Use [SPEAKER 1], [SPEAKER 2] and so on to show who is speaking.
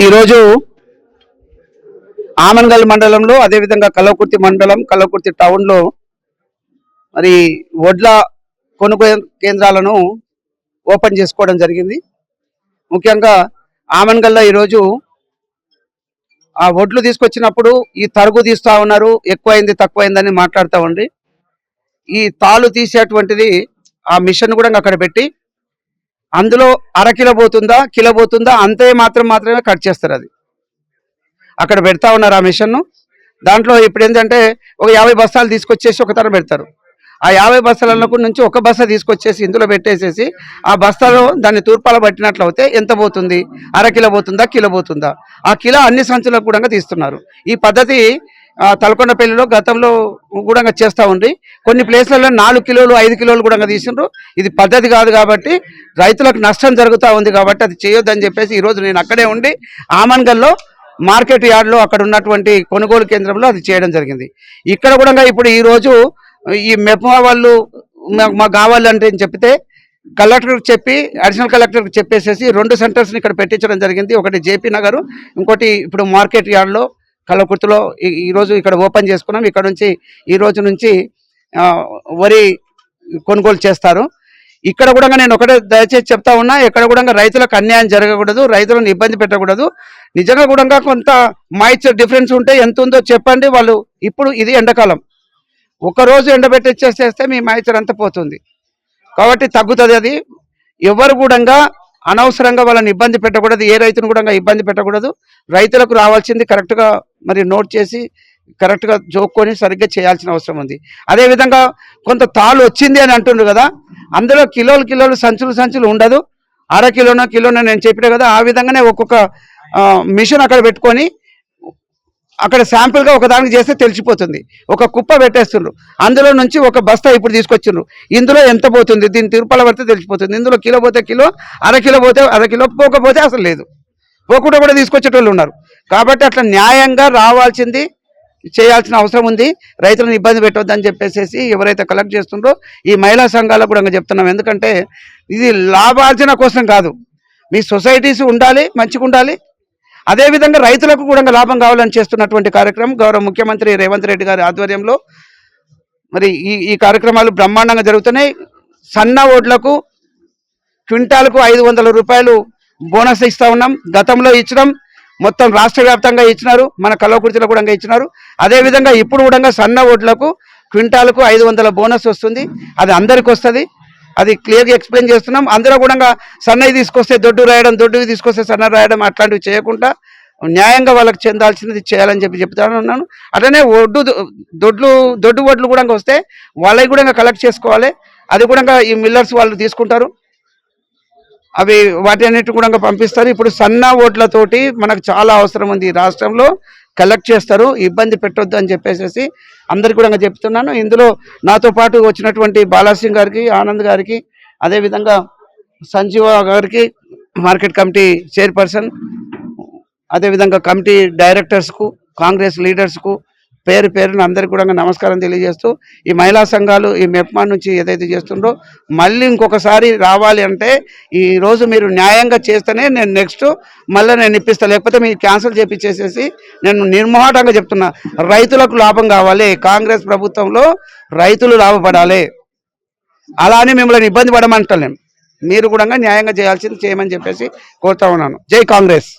[SPEAKER 1] ఈరోజు ఆమన్గల్ మండలంలో అదేవిధంగా కలవకుర్తి మండలం కలవకుర్తి టౌన్లో మరి వడ్ల కొనుగోలు కేంద్రాలను ఓపెన్ చేసుకోవడం జరిగింది. ముఖ్యంగా ఆమన్గల్లో ఈరోజు ఆ వడ్లు తీసుకొచ్చినప్పుడు ఈ తరుగు తీస్తూ ఉన్నారు ఎక్కువైంది తక్కువైందని మాట్లాడుతూ ఉండి ఈ తాళు తీసేటువంటిది ఆ మిషన్ కూడా అక్కడ పెట్టి అందులో అర కిలో పోతుందా కిలో పోతుందా అంతే మాత్రం మాత్రమే కట్ చేస్తారు అది. అక్కడ పెడతా ఉన్నారు ఆ మిషన్ను. దాంట్లో ఇప్పుడు ఏంటంటే ఒక యాభై బస్తాలు తీసుకొచ్చేసి ఒక తర పెడతారు. ఆ యాభై బస్తాలకు నుంచి ఒక బస్తా తీసుకొచ్చేసి ఇందులో పెట్టేసేసి ఆ బస్తాలో దాన్ని తూర్పాల పట్టినట్లు అయితే ఎంత పోతుంది? అర కిలో పోతుందా కిలో పోతుందా? ఆ కిలో అన్ని సంచులకు కూడా తీస్తున్నారు. ఈ పద్ధతి తలకొండపల్లిలో గతంలో కూడా చేస్తూ ఉంది కొన్ని ప్లేస్లలో నాలుగు కిలోలు ఐదు కిలోలు కూడా తీసిండ్రు. ఇది పద్ధతి కాదు కాబట్టి రైతులకు నష్టం జరుగుతూ ఉంది కాబట్టి అది చేయొద్దని చెప్పేసి ఈరోజు నేను అక్కడే ఉండి ఆమన్గల్లో మార్కెట్ యార్డ్లో అక్కడ ఉన్నటువంటి కొనుగోలు కేంద్రంలో అది చేయడం జరిగింది. ఇక్కడ కూడా ఇప్పుడు ఈరోజు ఈ మెప్మా వాళ్ళు మాకు కావాలంటే అని చెప్తే కలెక్టర్కి చెప్పి అడిషనల్ కలెక్టర్కి చెప్పేసేసి రెండు సెంటర్స్ని ఇక్కడ పెట్టించడం జరిగింది. ఒకటి జేపీ నగర్ ఇంకోటి ఇప్పుడు మార్కెట్ యార్డ్లో కలకుర్తిలో ఈ- ఈరోజు ఇక్కడ ఓపెన్ చేసుకున్నాం. ఇక్కడ నుంచి ఈ రోజు నుంచి వరి కొనుగోలు చేస్తారు. ఇక్కడ కూడా నేను ఒకటే దయచేసి చెప్తా ఉన్నా ఇక్కడ కూడా రైతులకు అన్యాయం జరగకూడదు రైతులను ఇబ్బంది పెట్టకూడదు. నిజంగా కూడా కొంత మాయిశ్చర్ డిఫరెన్స్ ఉంటే ఎంత ఉందో చెప్పండి. వాళ్ళు ఇప్పుడు ఇది ఎండాకాలం. ఒకరోజు రోజు ఎండబెట్టిచ్చేసేస్తే మీ మాయిశ్చర్ అంతా పోతుంది. కాబట్టి తగ్గుతుంది అది. ఎవరు కూడా అనవసరంగా వాళ్ళని ఇబ్బంది పెట్టకూడదు. ఏ రైతును కూడా ఇబ్బంది పెట్టకూడదు. రైతులకు రావాల్సింది కరెక్ట్గా మరి నోట్ చేసి కరెక్ట్గా జోక్కొని సరిగ్గా చేయాల్సిన అవసరం ఉంది. అదేవిధంగా కొంత తాళ్ళు వచ్చింది అని అంటుండ్రు కదా అందులో కిలోలు కిలోలు సంచులు సంచులు ఉండదు. అర కిలోనో కిలోనో నేను చెప్పిన కదా ఆ విధంగానే ఒక్కొక్క మిషన్ అక్కడ పెట్టుకొని అక్కడ శాంపుల్గా ఒకదానికి చేస్తే తెలిసిపోతుంది. ఒక కుప్ప పెట్టేస్తుండ్రు. అందులో నుంచి ఒక బస్తా ఇప్పుడు తీసుకొచ్చిండ్రు. ఇందులో ఎంత పోతుంది? దీని తిరుపల పడితే తెలిసిపోతుంది. ఇందులో కిలో పోతే కిలో అర కిలో పోతే అర కిలో పోకపోతే అసలు లేదు. పోకుండా కూడా తీసుకొచ్చేటోళ్ళు ఉన్నారు. కాబట్టి అట్లా న్యాయంగా రావాల్సింది చేయాల్సిన అవసరం ఉంది. రైతులను ఇబ్బంది పెట్టొద్దని చెప్పేసి ఎవరైతే కలెక్ట్ చేస్తుండ్రో ఈ మహిళా సంఘాలకు కూడా చెప్తున్నాం. ఎందుకంటే ఇది లాభార్జన కోసం కాదు. మీ సొసైటీస్ ఉండాలి మంచిగా ఉండాలి. అదేవిధంగా రైతులకు కూడా లాభం కావాలని చేస్తున్నటువంటి కార్యక్రమం గౌరవ ముఖ్యమంత్రి రేవంత్ రెడ్డి గారి ఆధ్వర్యంలో మరి ఈ ఈ కార్యక్రమాలు బ్రహ్మాండంగా జరుగుతున్నాయి. సన్న ఓట్లకు క్వింటాల్కు ఐదు వందల రూపాయలు బోనస్ ఇస్తా ఉన్నాం. గతంలో ఇచ్చినాం. మొత్తం రాష్ట్ర వ్యాప్తంగా ఇచ్చినారు. మన కల్లకుర్తిలో కూడా ఇచ్చినారు. అదేవిధంగా ఇప్పుడు కూడా సన్న ఓట్లకు క్వింటాల్కు ఐదు వందల బోనస్ వస్తుంది. అది అందరికి వస్తుంది. అది క్లియర్గా ఎక్స్ప్లెయిన్ చేస్తున్నాం. అందరూ కూడా సన్నవి తీసుకొస్తే దొడ్డు రాయడం దొడ్డువి తీసుకొస్తే సన్న రాయడం అట్లాంటివి చేయకుండా న్యాయంగా వాళ్ళకి చెందాల్సినది చేయాలని చెప్పి చెప్తాను ఉన్నాను అట్లనే ఒడ్డు దొడ్లు దొడ్డు ఒడ్లు కూడా వస్తే వాళ్ళవి కూడా కలెక్ట్ చేసుకోవాలి. అది కూడా ఈ మిల్లర్స్ వాళ్ళు తీసుకుంటారు. అవి వాటి అన్నిటి కూడా పంపిస్తారు. ఇప్పుడు సన్న ఓట్లతోటి మనకు చాలా అవసరం ఉంది ఈ రాష్ట్రంలో. కలెక్ట్ చేస్తారు. ఇబ్బంది పెట్టొద్దు అని చెప్పేసి అందరికి కూడా చెప్తున్నాను. ఇందులో నాతో పాటు వచ్చినటువంటి బాలాసింగ్ గారికి ఆనంద్ గారికి అదేవిధంగా సంజీవ గారికి మార్కెట్ కమిటీ చైర్పర్సన్ అదేవిధంగా కమిటీ డైరెక్టర్స్కు కాంగ్రెస్ లీడర్స్కు పేరు పేరున అందరికీ కూడా నమస్కారం తెలియజేస్తూ ఈ మహిళా సంఘాలు ఈ మెప్మా నుంచి ఏదైతే చేస్తుండో మళ్ళీ ఇంకొకసారి రావాలి అంటే ఈరోజు మీరు న్యాయంగా చేస్తేనే నేను నెక్స్ట్ మళ్ళీ నేను ఇప్పిస్తాను లేకపోతే మీరు క్యాన్సిల్ చేపించేసేసి నేను నిర్మోహటంగా చెప్తున్నా. రైతులకు లాభం కావాలి. కాంగ్రెస్ ప్రభుత్వంలో రైతులు లాభపడాలి. అలా అని మిమ్మల్ని ఇబ్బంది పడమంటలేను మీరు కూడా న్యాయంగా చేయాల్సింది చేయమని చెప్పేసి కోరుతా ఉన్నాను. జై కాంగ్రెస్.